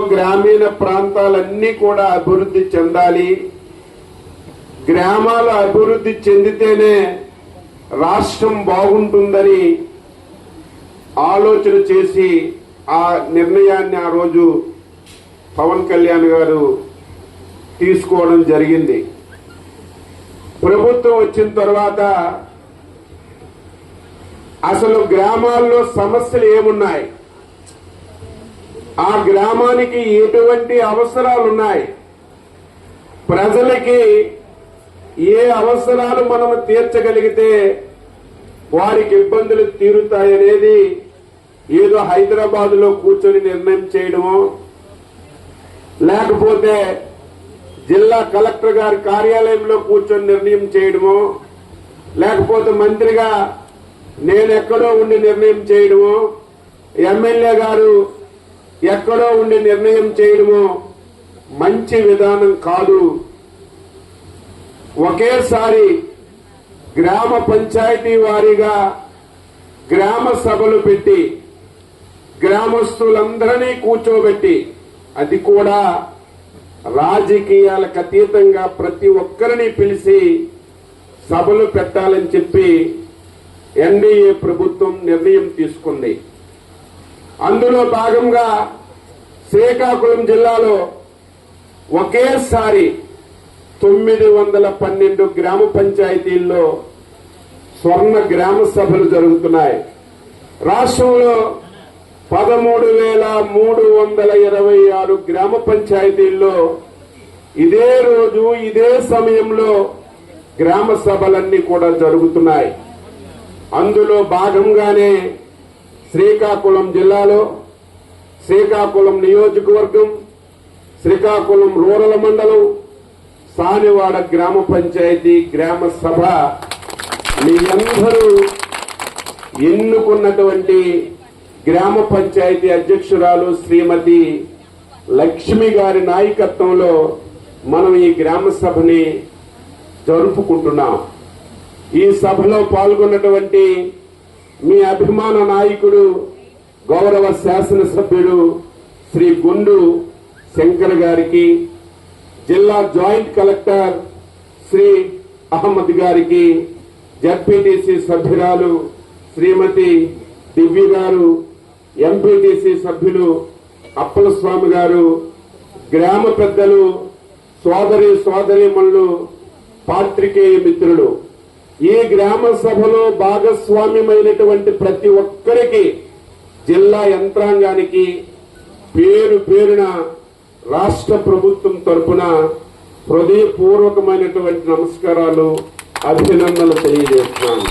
గ్రామీణ ప్రాంతాలన్నీ కూడా అభివృద్ధి చెందాలి. గ్రామాలు అభివృద్ధి చెందితేనే రాష్ట్రం బాగుంటుందని ఆలోచన చేసి ఆ నిర్ణయాన్ని ఆ రోజు పవన్ కళ్యాణ్ గారు తీసుకోవడం జరిగింది. ప్రభుత్వం వచ్చిన తర్వాత అసలు గ్రామాల్లో సమస్యలు ఏమున్నాయి? ఆ గ్రామానికి ఎటువంటి అవసరాలు ఉన్నాయి ప్రజలకి ఏ అవసరాలు మనం తీర్చగలిగితే వారికి ఇబ్బందులు తీరుతాయనేది ఏదో హైదరాబాద్లో కూర్చొని నిర్ణయం చేయడమో లేకపోతే జిల్లా కలెక్టర్ గారి కార్యాలయంలో కూర్చొని నిర్ణయం చేయడమో లేకపోతే మంత్రిగా నేను ఎక్కడో ఉండి నిర్ణయం చేయడమో ఎమ్మెల్యే గారు ఎక్కడో ఉండి నిర్ణయం చేయడమో మంచి విధానం కాదు. ఒకేసారి గ్రామ పంచాయతీ వారీగా గ్రామ సభలు పెట్టి గ్రామస్తులందరినీ కూర్చోబెట్టి అది కూడా రాజకీయాలకు అతీతంగా ప్రతి ఒక్కరిని పిలిచి సభలు పెట్టాలని చెప్పి ఎన్డీఏ ప్రభుత్వం నిర్ణయం తీసుకుంది. అందులో భాగంగా శ్రీకాకుళం జిల్లాలో ఒకేసారి తొమ్మిది వందల పన్నెండు గ్రామ పంచాయతీల్లో స్వర్ణ గ్రామ సభలు జరుగుతున్నాయి. రాష్ట్రంలో పదమూడు వేల మూడు వందల ఇరవై ఆరు గ్రామ పంచాయతీల్లో ఇదే రోజు ఇదే సమయంలో గ్రామ సభలన్నీ కూడా జరుగుతున్నాయి. అందులో భాగంగానే శ్రీకాకుళం జిల్లాలో శ్రీకాకుళం నియోజకవర్గం శ్రీకాకుళం రూరల్ మండలం సానివాడ గ్రామ పంచాయతీ గ్రామ సభ. మీ అందరూ ఎన్నుకున్నటువంటి గ్రామ పంచాయతీ అధ్యక్షురాలు శ్రీమతి లక్ష్మి గారి నాయకత్వంలో మనం ఈ గ్రామ సభని జరుపుకుంటున్నాం. ఈ సభలో పాల్గొన్నటువంటి మీ అభిమాన నాయకుడు గౌరవ శాసనసభ్యుడు శ్రీ గుండు శంకర్ గారికి జిల్లా జాయింట్ కలెక్టర్ శ్రీ అహ్మద్ గారికి జడ్పీటీసీ సభ్యురాలు శ్రీమతి దివ్య గారు ఎంపీటీసీ సభ్యులు అప్పల స్వామి గారు గ్రామ పెద్దలు సోదరి సోదరిమణులు పాత్రికేయ మిత్రులు. ఈ గ్రామ సభలో భాగస్వామ్యమైనటువంటి ప్రతి ఒక్కరికి జిల్లా యంత్రాంగానికి పేరు పేరున రాష్ట్ర ప్రభుత్వం తరఫున హృదయపూర్వకమైనటువంటి నమస్కారాలు అభినందనలు తెలియజేస్తున్నాను.